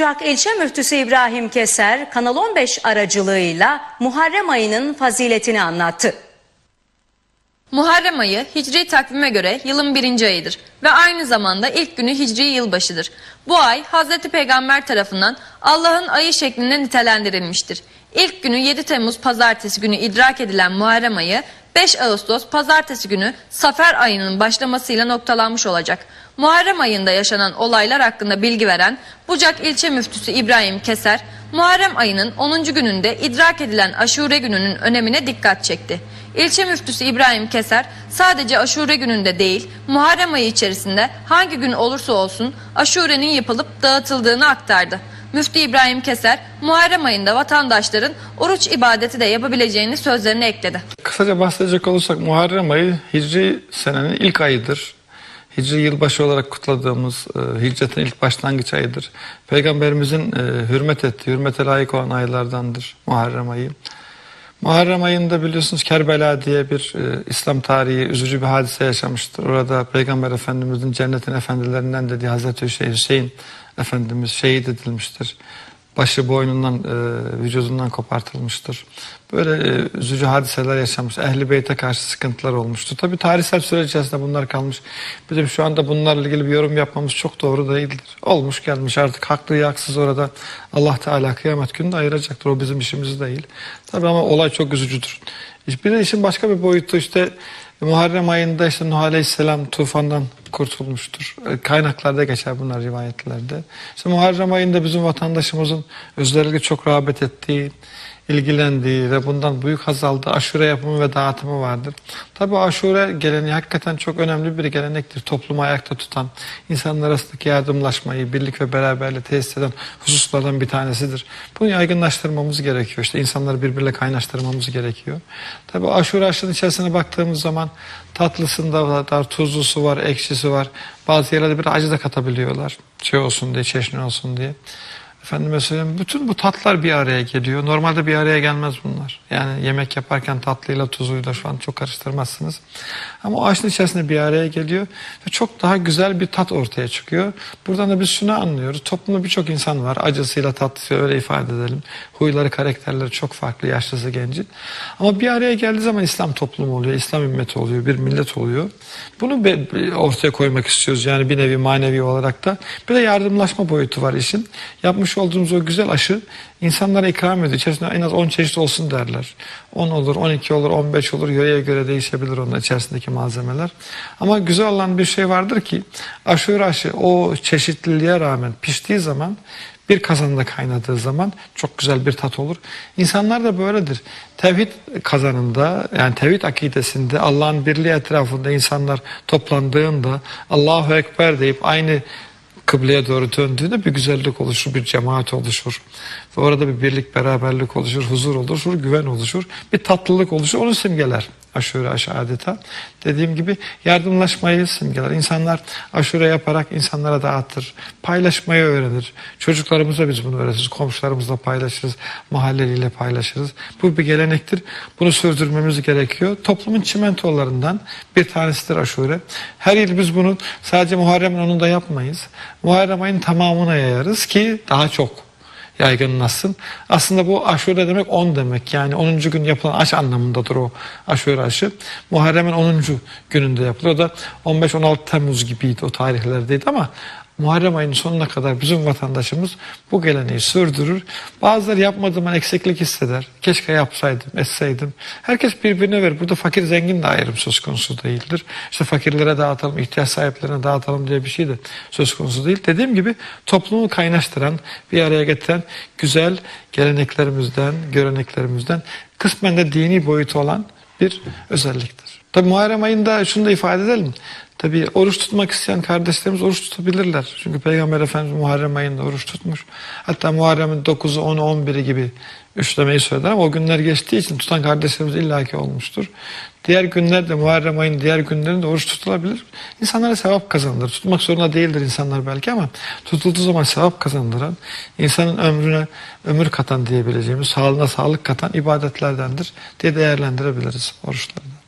Bucak İlçe Müftüsü İbrahim Keser, Kanal 15 aracılığıyla Muharrem ayının faziletini anlattı. Muharrem ayı Hicri takvime göre yılın birinci ayıdır ve aynı zamanda ilk günü Hicri yılbaşıdır. Bu ay Hazreti Peygamber tarafından Allah'ın ayı şeklinde nitelendirilmiştir. İlk günü 7 Temmuz pazartesi günü idrak edilen Muharrem ayı 5 Ağustos pazartesi günü Safer ayının başlamasıyla noktalanmış olacak. Muharrem ayında yaşanan olaylar hakkında bilgi veren Bucak İlçe Müftüsü İbrahim Keser, Muharrem ayının 10. gününde idrak edilen aşure gününün önemine dikkat çekti. İlçe müftüsü İbrahim Keser sadece aşure gününde değil Muharrem ayı içerisinde hangi gün olursa olsun aşurenin yapılıp dağıtıldığını aktardı. Müftü İbrahim Keser Muharrem ayında vatandaşların oruç ibadeti de yapabileceğini sözlerine ekledi. Kısaca bahsedecek olursak Muharrem ayı Hicri senenin ilk ayıdır. Hicri yılbaşı olarak kutladığımız e, hicretin ilk başlangıç ayıdır. Peygamberimizin e, hürmet ettiği, hürmete layık olan aylardandır Muharrem ayı. Muharrem ayında biliyorsunuz Kerbela diye bir e, İslam tarihi üzücü bir hadise yaşamıştır. Orada Peygamber Efendimizin cennetin efendilerinden dediği Hazreti Hüseyin, Efendimiz şehit edilmiştir. Başı boynundan, e, vücudundan kopartılmıştır. Böyle e, üzücü hadiseler yaşamış. Ehli Beyt'e karşı sıkıntılar olmuştu. Tabi tarihsel süreç içerisinde bunlar kalmış. Bizim şu anda bunlarla ilgili bir yorum yapmamız çok doğru değildir. Olmuş gelmiş artık haklı haksız orada Allah Teala kıyamet gününde ayıracaktır. O bizim işimiz değil. Tabi ama olay çok üzücüdür. Bir de işin başka bir boyutu işte Muharrem ayında işte Nuh Aleyhisselam tufandan kurtulmuştur. E, Kaynaklarda geçer bunlar rivayetlerde. İşte Muharrem ayında bizim vatandaşımızın özellikle çok rağbet ettiği, ilgilendiği ve bundan büyük haz aldığı aşure yapımı ve dağıtımı vardır. Tabi aşure geleneği hakikaten çok önemli bir gelenektir. Toplumu ayakta tutan, insanlar arasındaki yardımlaşmayı, birlik ve beraberliği tesis eden hususlardan bir tanesidir. Bunu yaygınlaştırmamız gerekiyor. İşte insanları birbirle kaynaştırmamız gerekiyor. Tabi aşure aşının içerisine baktığımız zaman tatlısında var, tuzlusu var, ekşisi var. Bazı yerlerde bir acı da katabiliyorlar. Şey olsun diye, çeşni olsun diye. Efendime söyleyeyim bütün bu tatlar bir araya geliyor. Normalde bir araya gelmez bunlar. Yani yemek yaparken tatlıyla tuzuyla şu an çok karıştırmazsınız. Ama o aşın içerisinde bir araya geliyor ve çok daha güzel bir tat ortaya çıkıyor. Buradan da biz şunu anlıyoruz. Toplumda birçok insan var. Acısıyla tatlısıyla öyle ifade edelim. Huyları, karakterleri çok farklı. Yaşlısı, genci. Ama bir araya geldiği zaman İslam toplumu oluyor. İslam ümmeti oluyor. Bir millet oluyor. Bunu ortaya koymak istiyoruz. Yani bir nevi manevi olarak da. Bir de yardımlaşma boyutu var işin. Yapmış olduğumuz o güzel aşı insanlara ikram ediyor. İçerisinde en az 10 çeşit olsun derler. 10 olur, 12 olur, 15 olur. Yöreye göre değişebilir onun içerisindeki malzemeler. Ama güzel olan bir şey vardır ki aşure aşı o çeşitliliğe rağmen piştiği zaman bir kazanda kaynadığı zaman çok güzel bir tat olur. İnsanlar da böyledir. Tevhid kazanında yani tevhid akidesinde Allah'ın birliği etrafında insanlar toplandığında Allahu Ekber deyip aynı kıbleye doğru döndüğünde bir güzellik oluşur, bir cemaat oluşur. Ve orada bir birlik, beraberlik oluşur, huzur oluşur, güven oluşur, bir tatlılık oluşur. Onu simgeler aşure aşı adeta. Dediğim gibi yardımlaşmayı simgeler. İnsanlar aşure yaparak insanlara dağıtır. Paylaşmayı öğrenir. Çocuklarımıza biz bunu öğretiriz. Komşularımızla paylaşırız. Mahalleliyle paylaşırız. Bu bir gelenektir. Bunu sürdürmemiz gerekiyor. Toplumun çimentolarından bir tanesidir aşure. Her yıl biz bunu sadece Muharrem'in onunda yapmayız. Muharrem ayın tamamına yayarız ki daha çok yaygınlaşsın. Aslında bu aşure demek 10 demek. Yani 10. gün yapılan aş anlamındadır o aşure aşı. Muharrem'in 10. gününde yapılıyor. O da 15-16 Temmuz gibiydi o tarihlerdeydi ama Muharrem ayının sonuna kadar bizim vatandaşımız bu geleneği sürdürür. Bazıları yapmadığım zaman eksiklik hisseder. Keşke yapsaydım, etseydim. Herkes birbirine verir. Burada fakir zengin de ayrım söz konusu değildir. İşte fakirlere dağıtalım, ihtiyaç sahiplerine dağıtalım diye bir şey de söz konusu değil. Dediğim gibi toplumu kaynaştıran, bir araya getiren güzel geleneklerimizden, göreneklerimizden kısmen de dini boyutu olan bir özelliktir. Tabi Muharrem ayında şunu da ifade edelim. Tabi oruç tutmak isteyen kardeşlerimiz oruç tutabilirler. Çünkü Peygamber Efendimiz Muharrem ayında oruç tutmuş. Hatta Muharrem'in 9'u, 10'u, 11'i gibi üçlemeyi söyler ama o günler geçtiği için tutan kardeşlerimiz illaki olmuştur. Diğer günlerde Muharrem ayının diğer günlerinde oruç tutulabilir. İnsanlara sevap kazandırır. Tutmak zorunda değildir insanlar belki ama tutulduğu zaman sevap kazandıran, insanın ömrüne ömür katan diyebileceğimiz, sağlığına sağlık katan ibadetlerdendir diye değerlendirebiliriz oruçları.